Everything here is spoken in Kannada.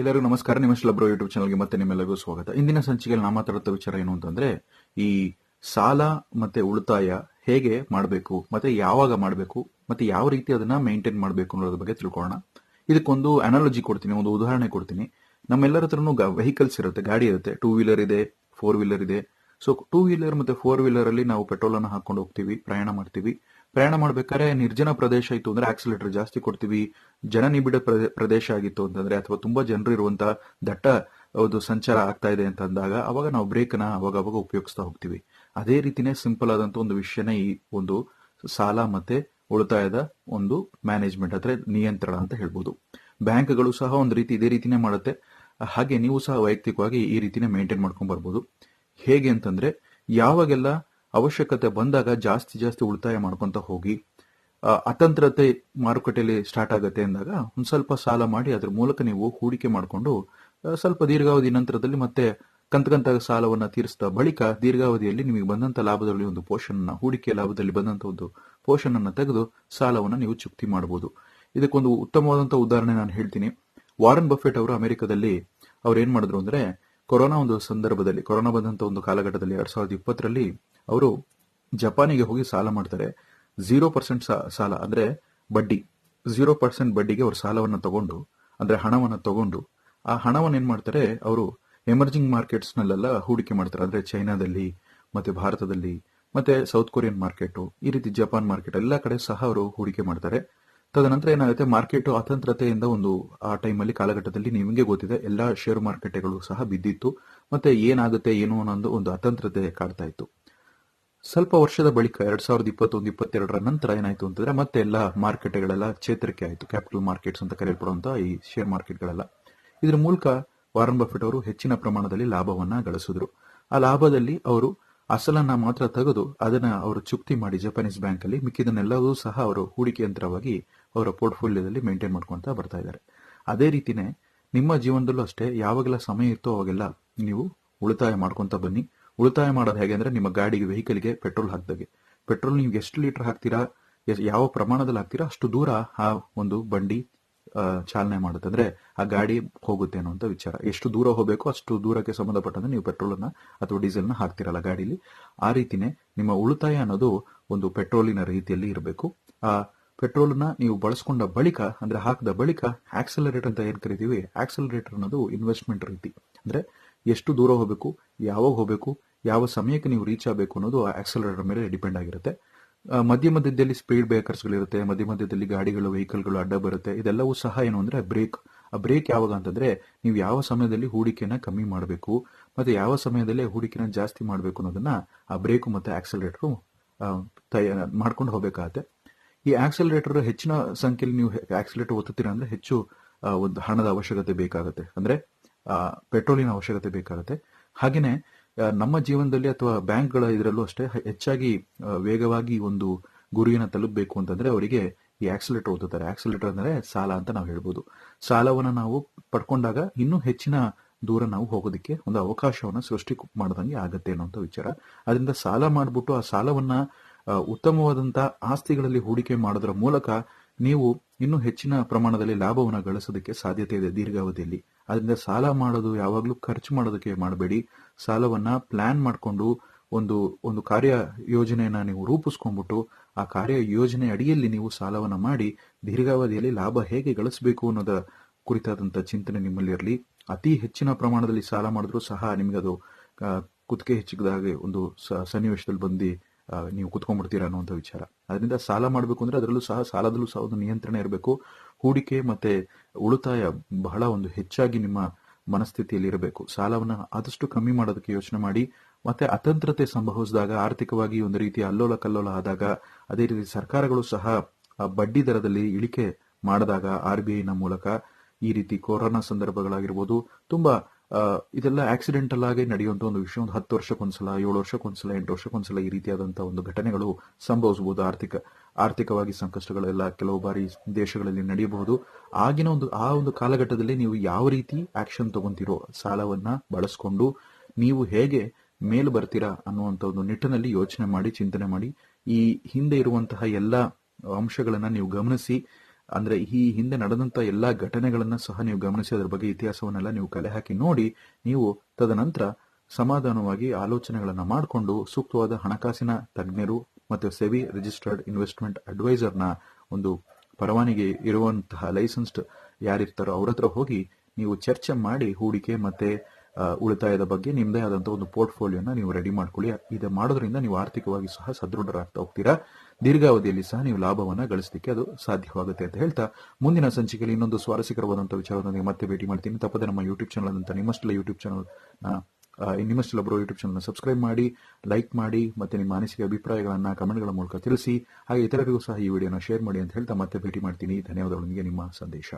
ಎಲ್ಲರಿಗೂ ನಮಸ್ಕಾರ. ನಿಮ್ಮ ಬ್ರೋ ಯೂಟ್ಯೂಬ್ ಚಾನಲ್ಗೆ ಮತ್ತೆ ನಿಮ್ಮೆಲ್ಲರಿಗೂ ಸ್ವಾಗತ. ಇಂದಿನ ಸಂಚಿಕೆಯಲ್ಲಿ ನಾ ಮಾತಾಡುತ್ತ ವಿಚಾರ ಏನು ಅಂತಂದ್ರೆ, ಈ ಸಾಲ ಮತ್ತೆ ಉಳಿತಾಯ ಹೇಗೆ ಮಾಡಬೇಕು, ಮತ್ತೆ ಯಾವಾಗ ಮಾಡಬೇಕು, ಮತ್ತೆ ಯಾವ ರೀತಿ ಅದನ್ನ ಮೇಂಟೈನ್ ಮಾಡಬೇಕು ಅನ್ನೋದ್ರ ಬಗ್ಗೆ ತಿಳ್ಕೊಳ್ಳೋಣ. ಇದಕ್ಕೊಂದು ಅನಾಲಜಿ ಕೊಡ್ತೀನಿ, ಒಂದು ಉದಾಹರಣೆ ಕೊಡ್ತೀನಿ. ನಮ್ಮೆಲ್ಲರ ಹತ್ರನೂ ವೆಹಿಕಲ್ಸ್ ಇರುತ್ತೆ, ಗಾಡಿ ಇರುತ್ತೆ ಟೂ ವೀಲರ್ ಇದೆ ಫೋರ್ ವೀಲರ್ ಇದೆ. ಸೊ ಟೂ ವೀಲರ್ ಮತ್ತೆ ಫೋರ್ ವೀಲರ್ ಅಲ್ಲಿ ನಾವು ಪೆಟ್ರೋಲ್ ಅನ್ನು ಹಾಕೊಂಡು ಹೋಗ್ತೀವಿ, ಪ್ರಯಾಣ ಮಾಡ್ತೀವಿ. ಪ್ರಯಾಣ ಮಾಡ್ಬೇಕಾದ್ರೆ ನಿರ್ಜನ ಪ್ರದೇಶ ಇತ್ತು ಅಂದ್ರೆ ಆಕ್ಸಿಲೇಟರ್ ಜಾಸ್ತಿ ಕೊಡ್ತೀವಿ. ಜನ ನಿಬಿಡ ಪ್ರದೇಶ ಆಗಿತ್ತು ಅಂತಂದ್ರೆ, ಅಥವಾ ತುಂಬಾ ಜನರು ಇರುವಂತಹ ದಟ್ಟ ಒಂದು ಸಂಚಾರ ಆಗ್ತಾ ಇದೆ ಅಂತ ಅಂದಾಗ ಅವಾಗ ನಾವು ಬ್ರೇಕ್ನ ಅವಾಗ ಅವಾಗ ಉಪಯೋಗಿಸ್ತಾ ಹೋಗ್ತೀವಿ. ಅದೇ ರೀತಿನೇ ಸಿಂಪಲ್ ಆದಂತ ಒಂದು ವಿಷಯನ ಈ ಒಂದು ಸಾಲ ಮತ್ತೆ ಉಳಿತಾಯದ ಒಂದು ಮ್ಯಾನೇಜ್ಮೆಂಟ್ ಅಂದ್ರೆ ನಿಯಂತ್ರಣ ಅಂತ ಹೇಳ್ಬೋದು. ಬ್ಯಾಂಕ್ಗಳು ಸಹ ಒಂದು ರೀತಿ ಇದೇ ರೀತಿನೇ ಮಾಡುತ್ತೆ. ಹಾಗೆ ನೀವು ಸಹ ವೈಯಕ್ತಿಕವಾಗಿ ಈ ರೀತಿನೇ ಮೇಂಟೈನ್ ಮಾಡ್ಕೊಂಡ್ ಬರ್ಬೋದು. ಹೇಗೆ ಅಂತಂದ್ರೆ ಯಾವಾಗೆಲ್ಲ ಅವಶ್ಯಕತೆ ಬಂದಾಗ ಜಾಸ್ತಿ ಜಾಸ್ತಿ ಉಳಿತಾಯ ಮಾಡ್ಕೊಂತ ಹೋಗಿ ಅತಂತ್ರತೆ ಮಾರುಕಟ್ಟೆಯಲ್ಲಿ ಸ್ಟಾರ್ಟ್ ಆಗುತ್ತೆ ಅಂದಾಗ ಒಂದು ಸ್ವಲ್ಪ ಸಾಲ ಮಾಡಿ ಅದ್ರ ಮೂಲಕ ನೀವು ಹೂಡಿಕೆ ಮಾಡಿಕೊಂಡು ಸ್ವಲ್ಪ ದೀರ್ಘಾವಧಿ ನಂತರದಲ್ಲಿ ಮತ್ತೆ ಕಂತ ಕಂತ ಸಾಲವನ್ನ ತೀರಿಸಿದ ಬಳಿಕ ದೀರ್ಘಾವಧಿಯಲ್ಲಿ ನಿಮಗೆ ಬಂದಂತ ಲಾಭದಲ್ಲಿ ಒಂದು ಪೋರ್ಷನ್ ಹೂಡಿಕೆ ಲಾಭದಲ್ಲಿ ಬಂದಂತ ಒಂದು ಪೋರ್ಷನ್ ಅನ್ನ ತೆಗೆದು ಸಾಲವನ್ನ ನೀವು ಚುಕ್ತಿ ಮಾಡಬಹುದು ಇದಕ್ಕೊಂದು ಉತ್ತಮವಾದಂತಹ ಉದಾಹರಣೆ ನಾನು ಹೇಳ್ತೀನಿ. ವಾರನ್ ಬಫೆಟ್ ಅವರು ಅಮೆರಿಕದಲ್ಲಿ ಅವ್ರು ಏನ್ ಮಾಡಿದ್ರು ಅಂದ್ರೆ ಕೊರೋನಾ ಒಂದು ಸಂದರ್ಭದಲ್ಲಿ, ಕೊರೋನಾ ಬಂದಂತ ಒಂದು ಕಾಲಘಟ್ಟದಲ್ಲಿ ಎರಡ್ ಸಾವಿರದ ಇಪ್ಪತ್ತರಲ್ಲಿ ಅವರು ಜಪಾನಿಗೆ ಹೋಗಿ ಸಾಲ ಮಾಡ್ತಾರೆ. ಝೀರೋ ಪರ್ಸೆಂಟ್ ಸಾಲ ಅಂದ್ರೆ ಬಡ್ಡಿ. ಝೀರೋ ಪರ್ಸೆಂಟ್ ಬಡ್ಡಿಗೆ ಅವರು ಸಾಲವನ್ನು ತಗೊಂಡು, ಅಂದ್ರೆ ಹಣವನ್ನು ತಗೊಂಡು, ಆ ಹಣವನ್ನು ಏನ್ ಮಾಡ್ತಾರೆ, ಅವರು ಎಮರ್ಜಿಂಗ್ ಮಾರ್ಕೆಟ್ಸ್ ನಲ್ಲೆಲ್ಲ ಹೂಡಿಕೆ ಮಾಡ್ತಾರೆ. ಅಂದ್ರೆ ಚೈನಾದಲ್ಲಿ, ಮತ್ತೆ ಭಾರತದಲ್ಲಿ, ಮತ್ತೆ ಸೌತ್ ಕೊರಿಯನ್ ಮಾರ್ಕೆಟ್, ಈ ರೀತಿ ಜಪಾನ್ ಮಾರ್ಕೆಟ್ ಎಲ್ಲ ಕಡೆ ಸಹ ಅವರು ಹೂಡಿಕೆ ಮಾಡ್ತಾರೆ. ತದನಂತರ ಏನಾಗುತ್ತೆ? ಮಾರ್ಕೆಟ್ ಅತಂತ್ರತೆಯಿಂದ ಒಂದು, ಆ ಟೈಮಲ್ಲಿ ಕಾಲಘಟ್ಟದಲ್ಲಿ ನಿಮಗೆ ಗೊತ್ತಿದೆ, ಎಲ್ಲಾ ಶೇರ್ ಮಾರುಕಟ್ಟೆಗಳು ಸಹ ಬಿದ್ದಿತ್ತು. ಮತ್ತೆ ಏನಾಗುತ್ತೆ, ಏನು ಅನ್ನೋದು ಒಂದು ಅತಂತ್ರತೆ ಕಾಡ್ತಾ ಇತ್ತು. ಸ್ವಲ್ಪ ವರ್ಷದ ಬಳಿಕ, ಎರಡ್ ಸಾವಿರದ ಇಪ್ಪತ್ತೊಂದು, ಇಪ್ಪತ್ತೆರಡರ ನಂತರ ಏನಾಯ್ತು ಅಂತಂದ್ರೆ, ಮತ್ತೆ ಎಲ್ಲ ಮಾರ್ಕೆಟ್ಗಳೆಲ್ಲ ಚೇತರಿಕೆ ಆಯ್ತು. ಕ್ಯಾಪಿಟಲ್ ಮಾರ್ಕೆಟ್ಸ್ ಅಂತ ಕರೆಯಲ್ಪಡುವಂತಹ ಈ ಶೇರ್ ಮಾರ್ಕೆಟ್ಗಳೆಲ್ಲ. ಇದ್ರ ಮೂಲಕ ವಾರನ್ ಬಫೆಟ್ ಅವರು ಹೆಚ್ಚಿನ ಪ್ರಮಾಣದಲ್ಲಿ ಲಾಭವನ್ನ ಗಳಿಸಿದ್ರು. ಆ ಲಾಭದಲ್ಲಿ ಅವರು ಅಸಲನ್ನ ಮಾತ್ರ ತೆಗೆದು ಅದನ್ನ ಅವರು ಚುಕ್ತಿ ಮಾಡಿ ಜಪಾನೀಸ್ ಬ್ಯಾಂಕ್ ಅಲ್ಲಿ ಮಿಕ್ಕಿದನ್ನೆಲ್ಲವೂ ಸಹ ಅವರು ಹೂಡಿಕೆ ಯಂತ್ರವಾಗಿ ಅವರ ಪೋರ್ಟ್ಫೋಲಿಯೋದಲ್ಲಿ ಮೇಂಟೈನ್ ಮಾಡ್ಕೊಂತ ಬರ್ತಾ ಇದ್ದಾರೆ. ಅದೇ ರೀತಿನೇ ನಿಮ್ಮ ಜೀವನದಲ್ಲೂ ಅಷ್ಟೇ ಯಾವಾಗೆಲ್ಲ ಸಮಯ ಇತ್ತೋ ಅವಾಗೆಲ್ಲ ನೀವು ಉಳಿತಾಯ ಮಾಡ್ಕೊಂತ ಬನ್ನಿ. ಉಳಿತಾಯ ಮಾಡೋದು ಹೇಗೆ ಅಂದ್ರೆ ನಿಮ್ಮ ಗಾಡಿಗೆ ವೆಹಿಕಲ್ಗೆ ಪೆಟ್ರೋಲ್ ಹಾಕ್ದಾಗೆ. ಪೆಟ್ರೋಲ್ ನೀವು ಎಷ್ಟು ಲೀಟರ್ ಹಾಕ್ತೀರಾ ಯಾವ ಪ್ರಮಾಣದಲ್ಲಿ ಹಾಕ್ತೀರಾ, ಅಷ್ಟು ದೂರ ಆ ಒಂದು ಬಂಡಿ ಚಾಲನೆ ಮಾಡುತ್ತೆ ಅಂದ್ರೆ ಆ ಗಾಡಿ ಹೋಗುತ್ತೆ ಅನ್ನುವಂತ ವಿಚಾರ. ಎಷ್ಟು ದೂರ ಹೋಗಬೇಕು ಅಷ್ಟು ದೂರಕ್ಕೆ ಸಂಬಂಧಪಟ್ಟಂತೆ ನೀವು ಪೆಟ್ರೋಲ್ ಅನ್ನ ಅಥವಾ ಡೀಸೆಲ್ನ ಹಾಕ್ತಿರಲ್ಲ ಗಾಡಿಲಿ. ಆ ರೀತಿನೇ ನಿಮ್ಮ ಉಳಿತಾಯ ಅನ್ನೋದು ಒಂದು ಪೆಟ್ರೋಲಿನ ರೀತಿಯಲ್ಲಿ ಇರಬೇಕು. ಆ ಪೆಟ್ರೋಲ್ನ ನೀವು ಬಳಸ್ಕೊಂಡ ಬಳಿಕ, ಅಂದ್ರೆ ಹಾಕಿದ ಬಳಿಕ ಆಕ್ಸಲರೇಟ್ ಅಂತ ಏನ್ ಕರಿತೀವಿ? ಆಕ್ಸಲರೇಟರ್ ಅನ್ನೋದು ಇನ್ವೆಸ್ಟ್ಮೆಂಟ್ ರೀತಿ. ಅಂದ್ರೆ ಎಷ್ಟು ದೂರ ಹೋಗಬೇಕು, ಯಾವಾಗ ಹೋಗಬೇಕು, ಯಾವ ಸಮಯಕ್ಕೆ ನೀವು ರೀಚ್ ಆಗಬೇಕು ಅನ್ನೋದು ಆಕ್ಸಲರೇಟರ್ ಮೇಲೆ ಡಿಪೆಂಡ್ ಆಗಿರುತ್ತೆ. ಮಧ್ಯ ಮಧ್ಯದಲ್ಲಿ ಸ್ಪೀಡ್ ಬ್ರೇಕರ್ಸ್ಗಳಿರುತ್ತೆ ಮಧ್ಯ ಮಧ್ಯದಲ್ಲಿ ಗಾಡಿಗಳು ವೆಹಿಕಲ್ಗಳು ಅಡ್ಡ ಬರುತ್ತೆ. ಇದೆಲ್ಲವೂ ಸಹ ಏನು ಅಂದರೆ ಬ್ರೇಕ್ ಆ ಬ್ರೇಕ್ ಯಾವಾಗ ಅಂತಂದ್ರೆ ನೀವು ಯಾವ ಸಮಯದಲ್ಲಿ ಹೂಡಿಕೆನ ಕಮ್ಮಿ ಮಾಡಬೇಕು, ಮತ್ತೆ ಯಾವ ಸಮಯದಲ್ಲಿ ಹೂಡಿಕೆನ ಜಾಸ್ತಿ ಮಾಡಬೇಕು ಅನ್ನೋದನ್ನ ಆ ಬ್ರೇಕ್ ಮತ್ತೆ ಆಕ್ಸಲರೇಟರ್ ಮಾಡ್ಕೊಂಡು ಹೋಗ್ಬೇಕಾಗತ್ತೆ. ಈ ಆಕ್ಸಲರೇಟರ್ ಹೆಚ್ಚಿನ ಸಂಖ್ಯೆಯಲ್ಲಿ ನೀವು ಆಕ್ಸಲರೇಟರ್ ಒತ್ತುತ್ತೀರಾ ಅಂದ್ರೆ ಹೆಚ್ಚು ಒಂದು ಹಣದ ಅವಶ್ಯಕತೆ ಬೇಕಾಗುತ್ತೆ. ಅಂದ್ರೆ ಪೆಟ್ರೋಲಿನ ಅವಶ್ಯಕತೆ ಬೇಕಾಗುತ್ತೆ. ಹಾಗೇನೆ ನಮ್ಮ ಜೀವನದಲ್ಲಿ ಅಥವಾ ಬ್ಯಾಂಕ್ಗಳ ಇದರಲ್ಲೂ ಅಷ್ಟೇ ಹೆಚ್ಚಾಗಿ ವೇಗವಾಗಿ ಒಂದು ಗುರಿಯನ್ನು ತಲುಪಬೇಕು ಅಂತಂದ್ರೆ ಅವರಿಗೆ ಈ ಆಕ್ಸಿಲೇಟರ್ ಓದುತ್ತಾರೆ ಆಕ್ಸಿಲೇಟರ್ ಅಂದ್ರೆ ಸಾಲ ಅಂತ ನಾವು ಹೇಳ್ಬೋದು. ಸಾಲವನ್ನು ನಾವು ಪಡ್ಕೊಂಡಾಗ ಇನ್ನೂ ಹೆಚ್ಚಿನ ದೂರ ನಾವು ಹೋಗೋದಕ್ಕೆ ಒಂದು ಅವಕಾಶವನ್ನು ಸೃಷ್ಟಿ ಮಾಡದಂಗೆ ಆಗತ್ತೆ ಅನ್ನೋಂಥ ವಿಚಾರ. ಅದರಿಂದ ಸಾಲ ಮಾಡಿಬಿಟ್ಟು ಆ ಸಾಲವನ್ನ ಉತ್ತಮವಾದಂಥ ಆಸ್ತಿಗಳಲ್ಲಿ ಹೂಡಿಕೆ ಮಾಡೋದ್ರ ಮೂಲಕ ನೀವು ಇನ್ನೂ ಹೆಚ್ಚಿನ ಪ್ರಮಾಣದಲ್ಲಿ ಲಾಭವನ್ನು ಗಳಿಸೋದಕ್ಕೆ ಸಾಧ್ಯತೆ ಇದೆ ದೀರ್ಘಾವಧಿಯಲ್ಲಿ. ಅದರಿಂದ ಸಾಲ ಮಾಡೋದು ಯಾವಾಗಲೂ ಖರ್ಚು ಮಾಡೋದಕ್ಕೆ ಮಾಡಬೇಡಿ. ಸಾಲವನ್ನ ಪ್ಲಾನ್ ಮಾಡಿಕೊಂಡು ಒಂದು ಒಂದು ಕಾರ್ಯ ಯೋಜನೆಯನ್ನ ನೀವು ರೂಪಿಸ್ಕೊಂಡ್ಬಿಟ್ಟು ಆ ಕಾರ್ಯ ಯೋಜನೆ ಅಡಿಯಲ್ಲಿ ನೀವು ಸಾಲವನ್ನ ಮಾಡಿ ದೀರ್ಘಾವಧಿಯಲ್ಲಿ ಲಾಭ ಹೇಗೆ ಗಳಿಸಬೇಕು ಅನ್ನೋದ ಕುರಿತಾದಂಥ ಚಿಂತನೆ ನಿಮ್ಮಲ್ಲಿ ಇರಲಿ. ಅತಿ ಹೆಚ್ಚಿನ ಪ್ರಮಾಣದಲ್ಲಿ ಸಾಲ ಮಾಡಿದ್ರೂ ಸಹ ನಿಮಗೆ ಅದು ಆ, ಕುತ್ತಿಗೆ ಹೆಚ್ಚಿಗದಾಗೆ ಒಂದು ಸನ್ನಿವೇಶದಲ್ಲಿ ಬಂದು ನೀವು ಕುತ್ಕೊಂಡ್ಬಿಡ್ತೀರಾ ಅನ್ನುವಂಥ ವಿಚಾರ. ಅದರಿಂದ ಸಾಲ ಮಾಡಬೇಕು ಅಂದ್ರೆ ಅದರಲ್ಲೂ ಸಹ ಸಾಲದಲ್ಲೂ ಸಹ ಒಂದು ನಿಯಂತ್ರಣ ಇರಬೇಕು. ಹೂಡಿಕೆ ಮತ್ತೆ ಉಳಿತಾಯ ಬಹಳ ಒಂದು ಹೆಚ್ಚಾಗಿ ನಿಮ್ಮ ಮನಸ್ಥಿತಿಯಲ್ಲಿ ಇರಬೇಕು. ಸಾಲವನ್ನ ಆದಷ್ಟು ಕಮ್ಮಿ ಮಾಡೋದಕ್ಕೆ ಯೋಚನೆ ಮಾಡಿ, ಮತ್ತೆ ಅತಂತ್ರತೆ ಸಂಭವಿಸಿದಾಗ, ಆರ್ಥಿಕವಾಗಿ ಒಂದು ರೀತಿಯ ಅಲ್ಲೋಲ ಕಲ್ಲೋಲ ಆದಾಗ, ಅದೇ ರೀತಿ ಸರ್ಕಾರಗಳು ಸಹ ಬಡ್ಡಿ ದರದಲ್ಲಿ ಇಳಿಕೆ ಮಾಡಿದಾಗ, ಆರ್ ಬಿ ಐನ ಮೂಲಕ ಈ ರೀತಿ ಕೊರೋನಾ ಸಂದರ್ಭಗಳಾಗಿರ್ಬೋದು, ತುಂಬಾ ಇದೆಲ್ಲ ಆಕ್ಸಿಡೆಂಟಲ್ ಆಗಿ ನಡೆಯುವಂತ ಒಂದು ವಿಷಯ. ಒಂದು ಹತ್ತು ವರ್ಷಕ್ಕೊಂದ್ಸಲ, ಏಳು ವರ್ಷಕ್ಕೊಂದ್ಸಲ, ಎಂಟು ವರ್ಷಕ್ಕೊಂದ್ಸಲ ಈ ರೀತಿಯಾದಂತಹ ಒಂದು ಘಟನೆಗಳು ಸಂಭವಿಸಬಹುದು. ಆರ್ಥಿಕ, ಆರ್ಥಿಕವಾಗಿ ಸಂಕಷ್ಟಗಳೆಲ್ಲ ಕೆಲವು ಬಾರಿ ದೇಶಗಳಲ್ಲಿ ನಡೆಯಬಹುದು. ಆಗಿನ ಒಂದು, ಆ ಒಂದು ಕಾಲಘಟ್ಟದಲ್ಲಿ ನೀವು ಯಾವ ರೀತಿ ಆಕ್ಷನ್ ತಗೊಂತಿರೋ, ಸಾಲವನ್ನ ಬಳಸ್ಕೊಂಡು ನೀವು ಹೇಗೆ ಮೇಲ್ ಬರ್ತೀರಾ ಅನ್ನುವಂತ ಒಂದು ನಿಟ್ಟಿನಲ್ಲಿ ಯೋಚನೆ ಮಾಡಿ, ಚಿಂತನೆ ಮಾಡಿ ಈ ಹಿಂದೆ ಇರುವಂತಹ ಎಲ್ಲ ಅಂಶಗಳನ್ನ ನೀವು ಗಮನಿಸಿ. ಅಂದ್ರೆ ಈ ಹಿಂದೆ ನಡೆದಂತ ಎಲ್ಲಾ ಘಟನೆಗಳನ್ನ ಸಹ ನೀವು ಗಮನಿಸಿ, ಅದರ ಬಗ್ಗೆ ಇತಿಹಾಸವನ್ನೆಲ್ಲ ನೀವು ಕಲೆ ಹಾಕಿ ನೋಡಿ, ನೀವು ತದನಂತರ ಸಮಾಧಾನವಾಗಿ ಆಲೋಚನೆಗಳನ್ನ ಮಾಡಿಕೊಂಡು ಸೂಕ್ತವಾದ ಹಣಕಾಸಿನ ತಜ್ಞರು ಮತ್ತು ಸೆವಿ ರಿಜಿಸ್ಟರ್ಡ್ ಇನ್ವೆಸ್ಟ್ಮೆಂಟ್ ಅಡ್ವೈಸರ್ನ ಒಂದು ಪರವಾನಿಗೆ ಇರುವಂತಹ ಲೈಸೆನ್ಸ್ಡ್ ಯಾರಿರ್ತಾರೋ ಅವ್ರ ಹತ್ರ ಹೋಗಿ ನೀವು ಚರ್ಚೆ ಮಾಡಿ ಹೂಡಿಕೆ ಮತ್ತೆ ಉಳಿತಾಯದ ಬಗ್ಗೆ ನಿಮ್ಮದೇ ಆದಂತಹ ಒಂದು ಪೋರ್ಟ್ಫೋಲಿಯೋನ ನೀವು ರೆಡಿ ಮಾಡ್ಕೊಳ್ಳಿ. ಇದು ಮಾಡೋದ್ರಿಂದ ನೀವು ಆರ್ಥಿಕವಾಗಿ ಸಹ ಸದೃಢರಾಗ್ತಾ ಹೋಗ್ತೀರಾ. ದೀರ್ಘಾವಧಿಯಲ್ಲಿ ಸಹ ನೀವು ಲಾಭವನ್ನು ಗಳಿಸಲಿಕ್ಕೆ ಅದು ಸಾಧ್ಯವಾಗುತ್ತೆ ಅಂತ ಹೇಳ್ತಾ, ಮುಂದಿನ ಸಂಚಿಕೆಯಲ್ಲಿ ಇನ್ನೊಂದು ಸ್ವಾರಸ್ಯಕರವಾದಂತಹ ವಿಚಾರದೊಂದಿಗೆ ಮತ್ತೆ ಭೇಟಿ ಮಾಡ್ತೀನಿ. ತಪ್ಪದೆ ನಮ್ಮ ಯೂಟ್ಯೂಬ್ ಚಾನಲ್ ಅಂತ ನಿಮ್ಮಷ್ಟೆಲ್ಲ ಯೂಟ್ಯೂಬ್ ಚಾನಲ್ ನಿಮ್ಮಷ್ಟೆಲ್ಲ ಬರೋ ಯೂಟ್ಯೂಬ್ ಚಾನಲ್ನ ಸಬ್ಸ್ಕ್ರೈಬ್ ಮಾಡಿ ಲೈಕ್ ಮಾಡಿ, ಮತ್ತೆ ನಿಮ್ಮ ಅನಿಸಿಕೆ ಅಭಿಪ್ರಾಯಗಳನ್ನು ಕಮೆಂಟ್ಗಳ ಮೂಲಕ ತಿಳಿಸಿ, ಹಾಗೆ ಇತರರಿಗೂ ಸಹ ಈ ವಿಡಿಯೋನ ಶೇರ್ ಮಾಡಿ ಅಂತ ಹೇಳ್ತಾ ಮತ್ತೆ ಭೇಟಿ ಮಾಡ್ತೀನಿ. ಧನ್ಯವಾದಗಳೊಂದಿಗೆ ನಿಮ್ಮ ಸಂದೇಶ.